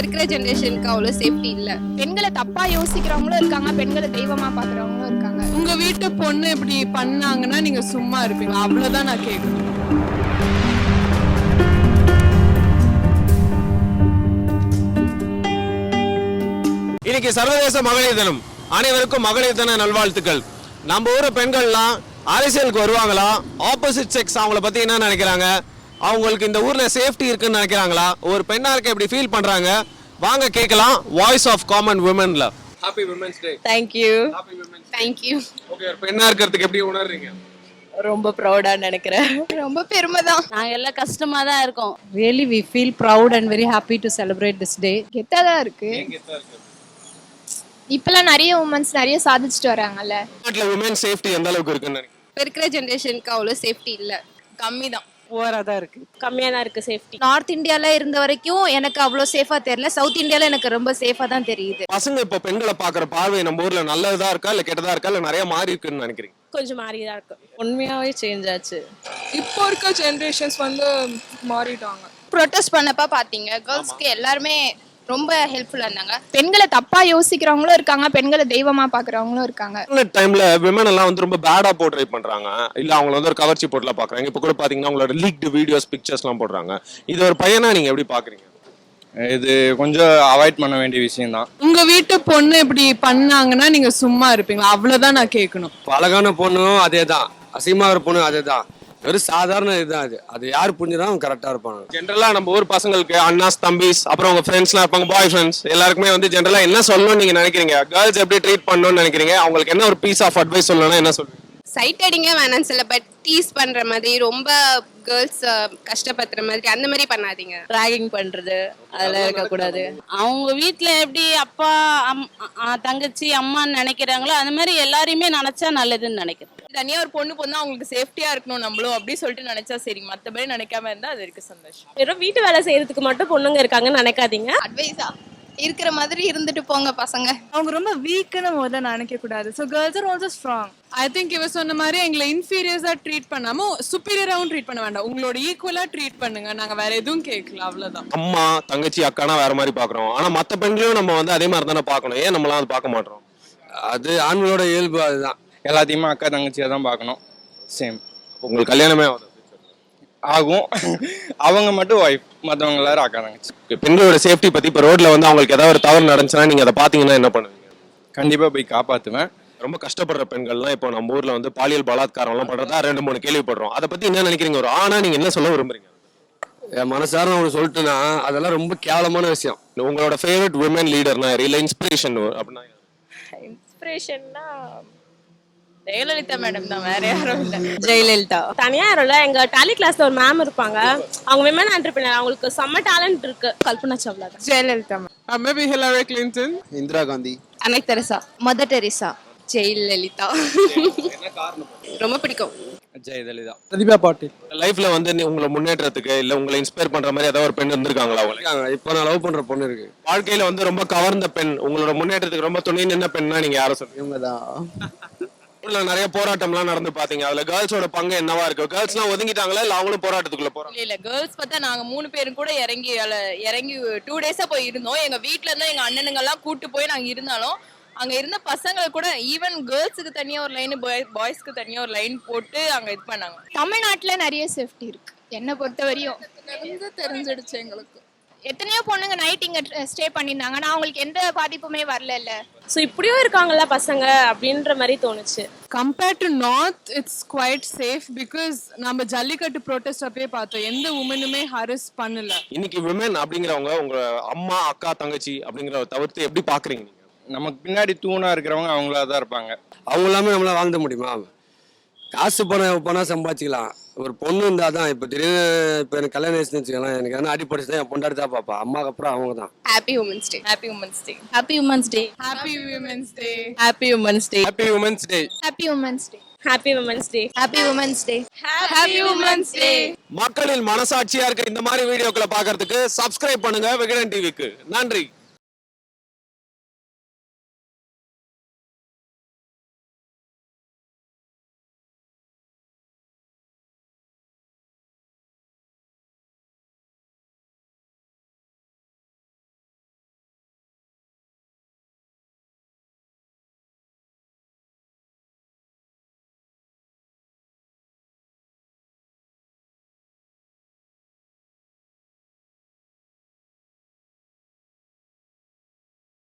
இருக்கிற ஜென்ரேஷனுக்கு அவ்வளோ சேஃப்டி இல்லை. பெண்களை தப்பா யோசிக்கிறவங்களும் இருக்காங்க பெண்களை தெய்வமா பாக்குறவங்களும் இருக்காங்க. உங்க வீட்டு பொண்ணு இப்படி பண்ணாங்கன்னா நீங்க சும்மா இருப்பீங்க அவ்வளவுதான் நான் கேட்கணும் இன்னைக்கு சர்வதேச மகளிர் தினம். அனைவருக்கும் மகளிர் தின நல்வாழ்த்துக்கள். நம்ம ஊர் பெண்கள்லாம் அரசியலுக்கு வருவாங்களா? ஆப்போசிட் செக்ஸ் அவங்கள பத்தி என்ன நினைக்கிறாங்க? அவங்களுக்கு இந்த ஊர்ல சேஃப்டி இருக்குன்னு நினைக்கிறாங்களா? ஒரு பெண்ணா இருக்க எப்படி ஃபீல் பண்றாங்க? வாங்க கேட்கலாம். Voice of common விமன்ல happy women's day thank you happy women's thank you okay ஒரு பெண்ணா இருக்கிறதுக்கு எப்படி உணர்றீங்க? ரொம்ப ப்ரௌடா நினைக்கிறேன். ரொம்ப பெருமை தான். நாங்க எல்லாம் கஷ்டமா தான் இருக்கோம். Really, we feel proud and very happy to celebrate this day. கெத்தா தான் இருக்கு. இப்பெல்லாம் நிறைய உமன்ஸ் நிறைய சாதிச்சுட்டு வராங்கல்ல. நாட்டுல விமன் சேஃப்டி எந்த அளவுக்கு இருக்குன்னு இப்போ இருக்கிற ஜென்ரேஷனுக்கு அவ்வளோ சேஃப்டி இல்லை. கம்மி தான். ஓவராக தான் இருக்கு. கம்மியா தான் இருக்கு சேஃப்டி நார்த் இந்தியால இருந்த வரைக்கும் எனக்கு அவ்வளோ சேஃபா தெரியல. சவுத் இந்தியால எனக்கு ரொம்ப சேஃபா தான் தெரியுது. பசங்க இப்போ பெண்களை பாக்குற பார்வை நம்ம ஊர்ல நல்லதா இருக்கா இல்ல கெட்டதா இருக்கா இல்ல நிறைய மாறி இருக்குன்னு நினைக்கிறீங்க? கொஞ்சம் மாறி தான் இருக்கு. உண்மையாவே சேஞ்ச் ஆச்சு. இப்போ இருக்க ஜென்ரேஷன்ஸ் வந்து மாறிட்டாங்க. ப்ரொட்டஸ்ட் பண்ணப்ப பாத்தீங்க கேர்ள்ஸ்க்கு எல்லாருமே ரொம்ப ஹெல்ப்ஃபுல்லா இருந்தாங்க. பெண்களை தப்பா யோசிக்கிறவங்களும் இருக்காங்க பெண்களை தெய்வமா பாக்குறவங்களும் இருக்காங்க. இன்டர்நெட் டைம்ல விமன் எல்லாம் வந்து ரொம்ப பேடா போர்ட்ரை பண்றாங்க. இல்ல அவங்க வந்து ஒரு கவர்ச்சி போட்டுலாம் பாக்குறாங்க. இப்ப கூட பாத்தீங்கன்னா அவங்களோட லீக்டு வீடியோஸ் பிக்சர்ஸ் எல்லாம் போடுறாங்க. இது ஒரு பையனா நீங்க எப்படி பாக்குறீங்க? இது கொஞ்சம் அவாய்ட் பண்ண வேண்டிய விஷயம்தான். உங்க வீட்டு பொண்ணு இப்படி பண்ணாங்கன்னா நீங்க சும்மா இருப்பீங்களா? அவ்வளவுதான் நான் கேட்கணும். அழகான பொண்ணும் அதே தான் அசிங்கமாக பொண்ணும் அதே தான் வெறும் சாதாரண இதுதான் அது. அது யார் புரிஞ்சுதான் அவங்க கரெக்டாக இருப்பாங்க. ஜென்ரலா நம்ம ஊர் பசங்களுக்கு அண்ணாஸ் தம்பிஸ் அப்புறம் உங்க ஃப்ரெண்ட்ஸ்லாம் இருப்பாங்க பாய் ஃப்ரெண்ட்ஸ் எல்லாருக்குமே வந்து ஜென்ரலா என்ன சொல்லணும்னு நீங்க நினைக்கிறீங்க? கேர்ள்ஸ் எப்படி ட்ரீட் பண்ணணும்னு நினைக்கிறீங்க? அவங்களுக்கு என்ன ஒரு பீஸ் ஆஃப் அட்வைஸ் சொல்லணும்னா என்ன சொல்லுவீங்க? சைட் அடிங்க வேணாம்னு சொல்ல பட் டீஸ் பண்ணுற மாதிரி ரொம்ப கேர்ள்ஸ் கஷ்டப்படுத்துற மாதிரி அந்த மாதிரி பண்ணாதீங்க. ராகிங் பண்றது அதெல்லாம் இருக்கக்கூடாது. அவங்க வீட்ல எப்படி அப்பா அம் அ- தங்கச்சி அம்மான்னு நினைக்கிறாங்களோ அந்த மாதிரி எல்லாரையுமே நினைச்சா நல்லதுன்னு நினைக்கிறேன். தனியா ஒரு பொண்ணு பொண்ணு அவங்களுக்கு சேஃப்டியா இருக்கணும் நம்மளும் அப்படி சொல்லிட்டு நினைச்சா சரி மத்தபடி நினைக்காம இருந்தா அது இருக்கு சந்தோஷம். வெறும் வீட்டு வேலை செய்யறதுக்கு மட்டும் பொண்ணுங்க இருக்காங்கன்னு நினைக்காதீங்க. அட்வைஸா இருக்கிற மாதிரி இருந்துட்டு போங்க பசங்க. அவங்க ரொம்ப வீக்குன்னு முதல்ல நினைக்க கூடாது so girls are also strong I think இவ சொன்ன மாதிரி எங்களை இன்ஃபீரியர்ஸா ட்ரீட் பண்ணாம சுப்பீரியராகவும் ட்ரீட் பண்ண வேண்டாம். உங்களோட ஈக்குவலா ட்ரீட் பண்ணுங்க. நாங்க வேற எதுவும் கேட்கல அவ்வளவுதான். அம்மா தங்கச்சி அக்கானா வேற மாதிரி பாக்குறோம். ஆனா மத்த பெண்களையும் நம்ம வந்து அதே மாதிரி தானே பார்க்கணும் ஏன் நம்மளாம் அது பார்க்க மாட்டோம்? அது ஆண்களோட இயல்பு அதுதான். எல்லாத்தையுமே அக்கா தங்கச்சியாக தான் பார்க்கணும். சேம் உங்களுக்கு கல்யாணமே ஆகுது. ஆகும். அவங்க மட்டும் ஒய்ஃப் மற்றவங்க எல்லாரும் அக்கா தங்கச்சி. பெண்களோட சேஃப்டி பத்தி இப்ப ரோட்ல வந்து அவங்களுக்கு ஏதாவது ஒரு தவறு நடந்துச்சுன்னா நீங்க அதை பாத்தீங்கன்னா என்ன பண்ணுவீங்க? கண்டிப்பாக போய் காப்பாற்றுவேன் ரொம்ப கஷ்டப்படுற பெண்கள்லாம் இப்போ நம்ம ஊர்ல வந்து பாலியல் பலாத்காரம் எல்லாம் பண்றதா ரெண்டு மூணு கேள்விப்படுறோம். அதை பத்தி என்ன நினைக்கிறீங்க? ஒரு ஆனா நீங்க என்ன சொல்ல விரும்புறீங்க? என் மனசார ஒன்று சொல்லிட்டுனா அதெல்லாம் ரொம்ப கேவலமான விஷயம். உங்களோட ஃபேவரட் விமன் லீடர்னா இல்ல இன்ஸ்பிரேஷன் அப்படின்னா? இன்ஸ்பிரேஷன்னா ஜெயலலிதா மேடம் தான் வேற யாரும் இல்ல. ஜெயலலிதா. தனியா யாரும் எங்க டாலி கிளாஸ்ல ஒரு மேம் இருப்பாங்க. அவங்க விமன் ஆண்டர்பிரினர் அவங்களுக்கு செம்ம டேலண்ட் இருக்கு. Kalpana Chawla Jayalalithaa maybe Hillary Clinton Indira Gandhi. அன்னை தெரசா. Mother Teresa Jayalalithaa. ரொம்ப பிடிக்கும். ஜெயலலிதா. பிரதிபா பாட்டில். லைஃப்ல வந்து நீ உங்களை முன்னேற்றத்துக்கு இல்ல உங்களை இன்ஸ்பயர் பண்ற மாதிரி ஏதாவது ஒரு பெண் இருந்திருக்காங்களா உங்களுக்கு இப்போ நான் லவ் பண்ணுற பொண்ணு இருக்கு. வாழ்க்கையில வந்து ரொம்ப கவர்ந்த பெண் உங்களோட முன்னேற்றத்துக்கு ரொம்ப துணை நின்ன பெண்ணா நீங்க யாரை சொல்றீங்க? இவங்க தான் ஊர்ல நிறைய போராட்டம்லாம் நடந்து பாத்தீங்க. அதுல கேர்ள்ஸோட பங்கு என்னவா இருக்கு? கேர்ள்ஸ் எல்லாம் ஒதுங்கிட்டாங்களா? இல்ல அவங்களும் போராட்டத்துக்குள்ள போறாங்க? இல்ல இல்ல. கேர்ள்ஸ் பார்த்தா நாங்க மூணு பேரும் கூட இறங்கி அதுல இறங்கி டூ டேஸா போய் இருந்தோம். எங்க வீட்ல இருந்தா எங்க அண்ணனுங்க எல்லாம் கூட்டு போய் நாங்க இருந்தாலும் அங்க இருந்த பசங்க கூட ஈவன் கேர்ள்ஸுக்கு தனியா ஒரு லைன் பாய்ஸ்க்கு தனியா ஒரு லைன் போட்டு அங்க இது பண்ணாங்க. தமிழ்நாட்டுல நிறைய சேஃப்டி இருக்கு. என்னை பொறுத்த வரையும் தெரிஞ்சிடுச்சு எங்களுக்கு? எத்தனையோ பொண்ணுங்க நைட் இங்க ஸ்டே பண்ணியிருந்தாங்க. ஆனா அவங்களுக்கு எந்த பாதிப்புமே வரல இல்ல ஸோ இப்படியும் இருக்காங்கல்ல பசங்க அப்படின்ற மாதிரி தோணுச்சு. Compared to north it's quite safe because நம்ம ஜல்லிக்கட்டு ப்ரோட்டஸ்ட் அப்பயே பார்த்தோம். எந்த உமனுமே ஹரஸ் பண்ணல. இன்னைக்கு விமன் அப்படிங்கிறவங்க உங்க அம்மா அக்கா தங்கச்சி அப்படிங்கிற தவிர்த்து எப்படி பாக்குறீங்க நீங்க? நமக்கு பின்னாடி தூணாக இருக்கிறவங்க அவங்களா தான் இருப்பாங்க. அவங்க இல்லாமல் நம்மளால வாழ்ந்துட முடியுமா? காசு பணம் பணம் சம்பாதிச்சிக்கலாம். ஒரு பொண்ணு இருந்தால் தான் இப்போ திடீர்னு இப்போ எனக்கு கல்யாணம் ஆயிடுச்சுன்னு வச்சுக்கலாம் எனக்கு எதனா அடிப்படைச்சு தான் என் பொண்டாடி தான் பாப்பா அம்மாக்கு அப்புறம் அவங்க தான் happy women's day happy women's day happy women's day happy women's day happy women's day happy women's day happy women's day happy women's day happy women's day happy women's day மக்களின் மனசாட்சியா இருக்க இந்த மாதிரி வீடியோக்களை பாக்குறதுக்கு சப்ஸ்கிரைப் பண்ணுங்க விகடன் டிவிக்கு நன்றி